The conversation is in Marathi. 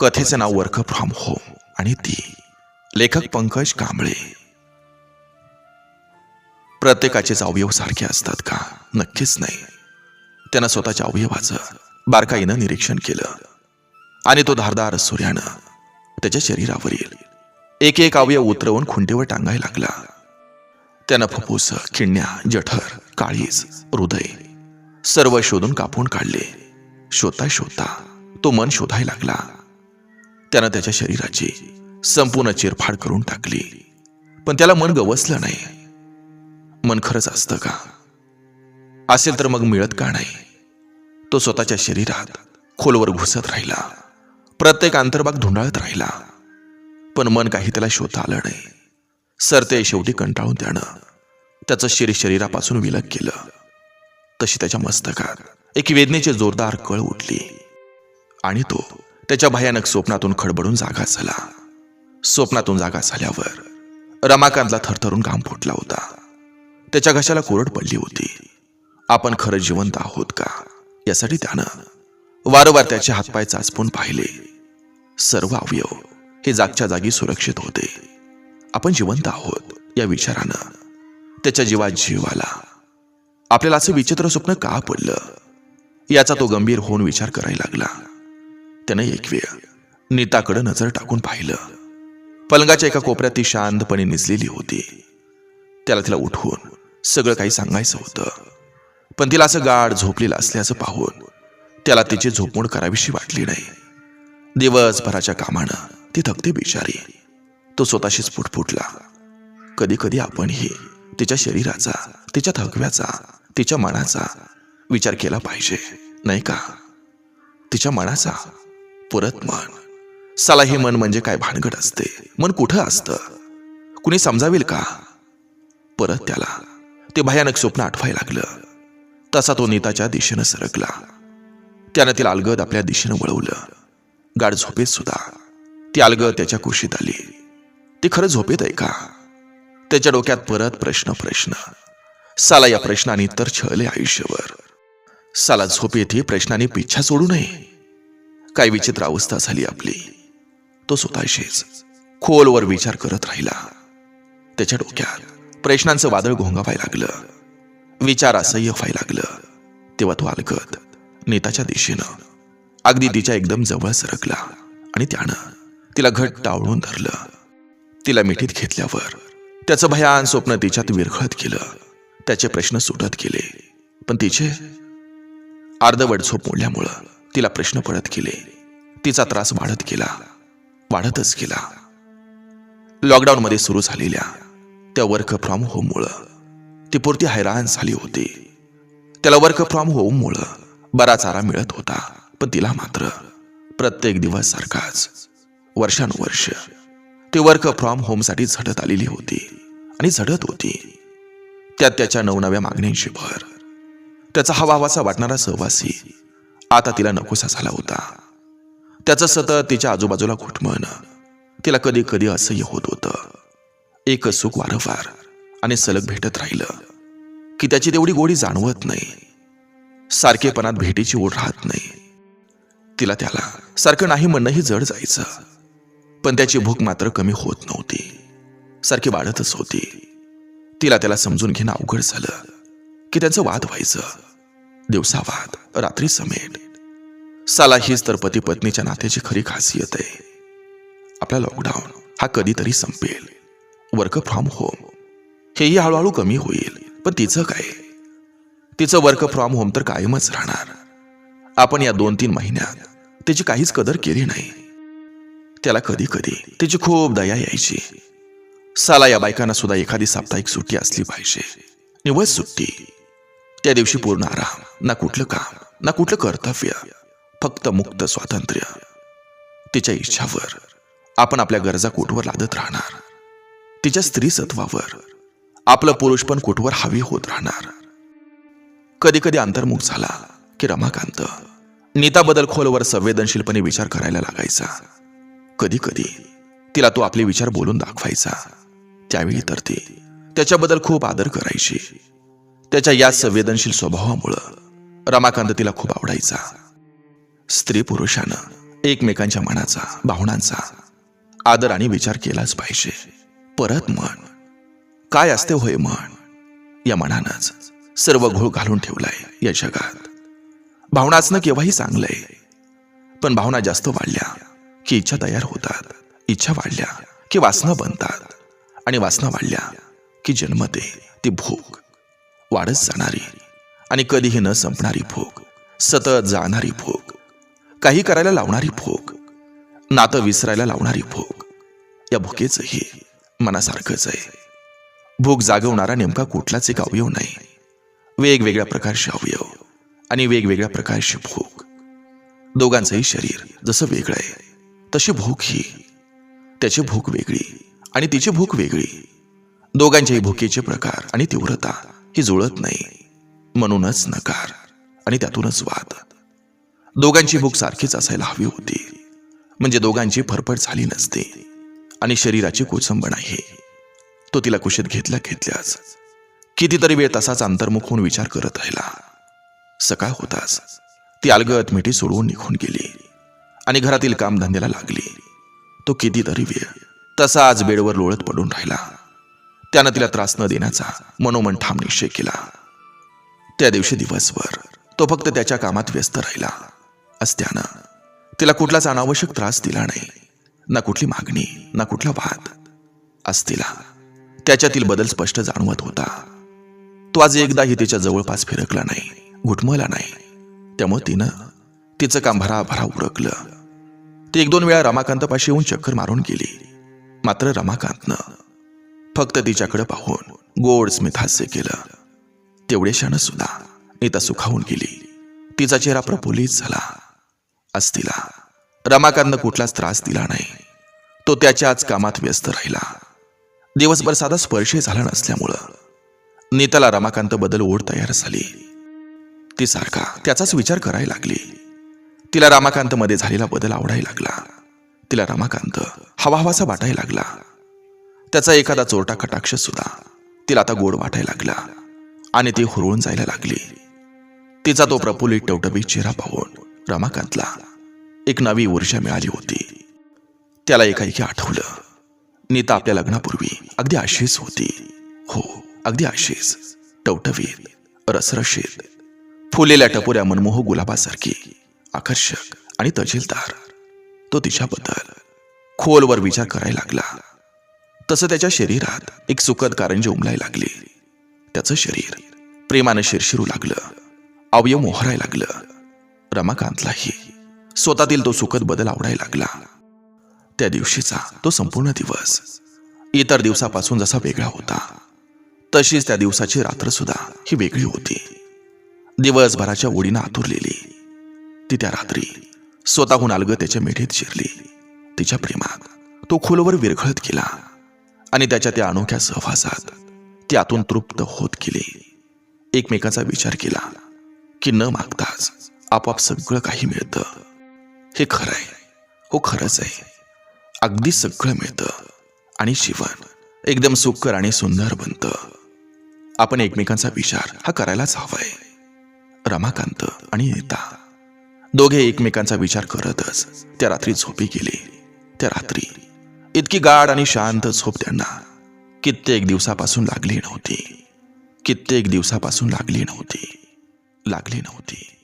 कथेचं नाव वर्क फ्रॉम होम. आणि ती लेखक पंकज कांबळे. प्रत्येकाचेच अवयव सारखे असतात का? नक्कीच नाही. त्यानं स्वतःच्या अवयवाचं बारकाईनं निरीक्षण केलं. आणि तो धारदार सूर्यानं त्याच्या शरीरावरील एक एक अवयव उतरवून खुंटीवर टांगायला लागला. त्यानं फुफ्फुस किडण्या जठर काळीज हृदय सर्व शोधून कापून काढले. शोधता शोधता तो मन शोधायला लागला. त्यानं त्याच्या शरीराची संपूर्ण चिरफाड करून टाकली. पण त्याला मन गवसलं नाही. मन खरंच असतं का? असेल तर मग मिळत का नाही? तो स्वतःच्या शरीरात खोलवर घुसत राहिला. प्रत्येक अंतर्भाग धुंडाळत राहिला. पण मन काही त्याला शोधता आलं नाही. सरते शेवटी कंटाळून त्यानं त्याचं शरीर शरीरापासून विलग केलं. तशी त्याच्या मस्तकात एक वेदनेची जोरदार कळ उठली. आणि तो त्याच्या भयानक स्वप्नातून खडबडून जागा झाला स्वप्नातून जागा झाल्यावर रमाकांतला थरथरून घाम फुटला होता. त्याच्या घशाला कोरड पडली होती. आपण खरं जिवंत आहोत का? यासाठी त्यानं वारंवार त्याचे हातपाय चाचपून पाहिले. सर्व अवयव हे जागच्या जागी सुरक्षित होते. आपण जिवंत आहोत या विचारानं. त्याच्या जीवात जीव आला. आपल्याला असं विचित्र स्वप्न का पडलं? याचा तो गंभीर होऊन विचार करायला लागला. त्यानं एक वेळ नीताकडं नजर टाकून पाहिलं. पलंगाच्या एका कोपऱ्यात ती शांतपणे निजलेली होती. त्याला तिला उठवून सगळं काही सांगायचं होतं. पण तिला असं गाढ झोपलेलं असल्याचं पाहून त्याला तिची झोपमोड करावीशी वाटली नाही. दिवसभराच्या कामानं ती थकते बिचारी. तो स्वतःशीच फुटफुटला कधी कधी आपणही तिच्या शरीराचा तिच्या थकव्याचा तिच्या मनाचा विचार केला पाहिजे नाही का? तिच्या मनाचा परत मन साला हे मन म्हणजे काय भानगड असते? मन कुठं असतं? कुणी समजावेल का? परत त्याला. ते भयानक स्वप्न आठवायला लागलं. तसा तो नीताच्या दिशेनं सरकला. त्यानं तिला अलगद आपल्या दिशेनं वळवलं. गाढ झोपेत सुद्धा. ती अलगद त्याच्या कुशीत आली. ती खरं झोपेत आहे का? त्याच्या डोक्यात परत प्रश्न प्रश्न. साला या प्रश्नाने तर छळले आयुष्यभर. साला झोपेत ही प्रश्नाने पिच्छा सोडू नये. काय विचित्र अवस्था झाली आपली. तो स्वतःशीच खोलवर विचार करत राहिला. त्याच्या डोक्यात प्रश्नांचं वादळ घोंगावायला लागलं. विचार असह्य व्हायला लागलं. तेव्हा तो अलगत नेताच्या दिशेनं अगदी तिच्या एकदम जवळ सरकला आणि त्यानं तिला घट्ट टावळून धरलं. तिला मिठीत घेतल्यावर त्याचं भयान स्वप्न तिच्यात विरघळत गेलं. त्याचे प्रश्न सुटत गेले. पण तिचे अर्धवट झोप मोडल्यामुळं तिला प्रश्न पडत गेले. तिचा त्रास वाढत गेला. वाढतच गेला. लॉकडाऊनमध्ये सुरू झालेल्या त्या वर्क फ्रॉम होममुळं ती पुरती हैराण झाली होती. त्याला वर्क फ्रॉम होममुळं बराच आराम मिळत होता पण तिला मात्र प्रत्येक दिवस सारखाच वर्षानुवर्ष ती वर्क फ्रॉम होमसाठी झडत आलेली होती आणि झडत होती. त्यात त्याच्या नवनव्या मागण्यांशी भर त्याचा हवाहवासा वाटणारा सहवासी आता तिला नकोसा झाला होता. त्याचं सतत तिच्या आजूबाजूला घुटमन तिला कधी कधी असह्य होत होतं. एक सुख वारंवार आणि सलग भेटत राहिलं की त्याची तेवढी गोडी जाणवत नाही. सारखेपणात भेटीची ओढ राहत नाही. तिला त्याला सारखं नाही म्हणणंही जड जायचं. पण त्याची भूक मात्र कमी होत नव्हती. सारखी वाढतच होती. तिला त्याला समजून घेणं अवघड झालं की त्यांचं वाद व्हायचं. दिवसा वाद रात्री समेट. साला हीच तर पती पत्नीच्या नात्याची खरी खासियत आहे. आपला लॉकडाऊन हा कधीतरी संपेल. वर्क फ्रॉम होम हेही हळूहळू कमी होईल. पण तिचं काय? तिचं वर्क फ्रॉम होम तर कायमच राहणार. आपण या दोन तीन महिन्यात त्याची काहीच कदर केली नाही. त्याला कधी कधी तिची खूप दया यायची. साला या बायकांना सुद्धा एखादी साप्ताहिक सुट्टी असली पाहिजे. निवळ सुट्टी. त्या दिवशी पूर्ण आराम ना कुठलं काम ना कुठलं कर्तव्य फक्त मुक्त स्वातंत्र्य. तिच्या इच्छावर आपण आपल्या गरजा कोठवर लादत राहणार? तिच्या स्त्री सत्वावर आपलं पुरुष पण कोठवर हवी होत राहणार? कधी कधी अंतर्मुख झाला की रमाकांत नीताबद्दल खोलवर संवेदनशीलपणे विचार करायला लागायचा. कधी कधी तिला तो आपले विचार बोलून दाखवायचा. त्यावेळी तर ती त्याच्याबद्दल खूप आदर करायची. त्याच्या या संवेदनशील स्वभावामुळं रमाकांत तिला खूप आवडायचा. स्त्री पुरुषानं एकमेकांच्या मनाचा भावनांचा आदर आणि विचार केलाच पाहिजे. परत मन काय असते होय मन या मनानंच सर्व घोळ घालून ठेवलाय या जगात. भावनाच न केव्हाही चांगलंय. पण भावना जास्त वाढल्या की इच्छा तयार होतात. इच्छा वाढल्या की वासना बनतात. आणि वासना वाढल्या की जन्मते ती भूक. वाढत जाणारी आणि कधीही न संपणारी भूक सतत जाणारी भूक काही करायला लावणारी भूक नातं विसरायला लावणारी भूक या भुकेचंही मनासारखंच आहे. भूक जागवणारा नेमका कुठलाच एक अवयव नाही. वेगवेगळ्या प्रकारचे अवयव आणि वेगवेगळ्या प्रकारची भूक दोघांचंही शरीर जसं वेगळं आहे तशी भूक ही. त्याची भूक वेगळी आणि तिची भूक वेगळी. दोघांच्याही भुकेचे प्रकार आणि तीव्रता. ही जुळत नाही. म्हणूनच नकार आणि त्यातूनच वाद. दोघांची भूक सारखीच असायला हवी होती. म्हणजे दोघांची फरफड झाली नसते. आणि शरीराची कोचंबण आहे. तो तिला कुशीत घेतल्या घेतल्याच. कितीतरी वेळ तसाच अंतर्मुख होऊन विचार करत राहिला. सकाळ होताच. ती अलगत मिठी सोडवून निघून गेली. आणि घरातील कामधंद्याला लागली. तो कितीतरी वेळ तसाच बेडवर लोळत पडून राहिला. त्यानं तिला त्रास न देण्याचा मनोमन ठाम निश्चय केला. त्या दिवशी दिवसभर तो फक्त त्याच्या कामात व्यस्त राहिला. असत्यानं तिला कुठलाच अनावश्यक त्रास दिला नाही. ना कुठली मागणी ना कुठला वाद. असतीला तिला त्याच्यातील बदल स्पष्ट जाणवत होता. तो आज एकदाही तिच्या जवळपास फिरकला नाही घुटमला नाही. त्यामुळे तिनं तिचं काम भराभरा उरकलं. ती एक दोन वेळा रमाकांतपाशी येऊन चक्कर मारून गेली. मात्र रमाकांतनं फक्त तिच्याकडे पाहून गोड स्मितहास्य केलं. तेवढ्याशानं सुद्धा नीता सुखावून गेली. तिचा चेहरा प्रफुल्लित झाला. आज तिला रमाकांतनं कुठलाच त्रास दिला नाही. तो त्याच्याच कामात व्यस्त राहिला. दिवसभर साधा स्पर्श झाला नसल्यामुळं नीताला रमाकांत बदल ओढ तयार झाली. ती सारखा त्याचाच विचार करायला लागली. तिला रमाकांतमध्ये झालेला बदल आवडायला लागला. तिला रमाकांत हवा हवासा वाटायला लागला. त्याचा एखादा चोरटा कटाक्ष सुद्धा तिला आता गोड वाटायला लागला आणि ती हुरळून जायला लागली. तिचा तो प्रफुल्लित टवटवीत चेहरा पाहून रमाकांतला एक नवी ऊर्जा मिळाली होती. त्याला एकाएकी आठवलं. नीता आपल्या लग्नापूर्वी अगदी अशीच होती. हो अगदी अशीच टवटवीत रसरशीत फुलेल्या टपोऱ्या मनमोह गुलाबासारखी आकर्षक आणि तजीलदार. तो तिच्याबद्दल खोलवर विचार करायला लागला. तसं त्याच्या शरीरात एक सुखद कारंजी उमलाय लागली. त्याचं शरीर प्रेमानं शिरशिरू लागलं. अवयव मोहरायला लागलं. रमाकांतलाही स्वतःतील तो सुखद बदल आवडायला लागला. त्या दिवशीचा तो संपूर्ण दिवस इतर दिवसापासून जसा वेगळा होता तशीच त्या दिवसाची रात्र सुद्धा ही वेगळी होती. दिवसभराच्या ओढीनं आतुरलेली ती त्या रात्री स्वतःहून अलग त्याच्या मेढीत शिरली. तिच्या प्रेमात तो खोलवर विरघळत गेला. आणि त्याच्या त्या अनोख्या सहवासात ती आतून तृप्त होत गेली. एकमेकाचा विचार केला की न मागताच आपोआप सगळं काही मिळतं. हे खरं आहे. हो खरंच आहे. अगदी सगळं मिळतं. आणि जीवन एकदम सुखकर आणि सुंदर बनतं. आपण एकमेकांचा विचार हा करायलाच हवाय. रमाकांत आणि नेता. दोघे एकमेकांचा विचार करतच त्या रात्री झोपी गेले. त्या रात्री इतकी गाढ आणि शांत झोप त्यांना. कित्येक दिवसापासून लागली नव्हती. कित्येक दिवसापासून लागली नव्हती. लागली नव्हती.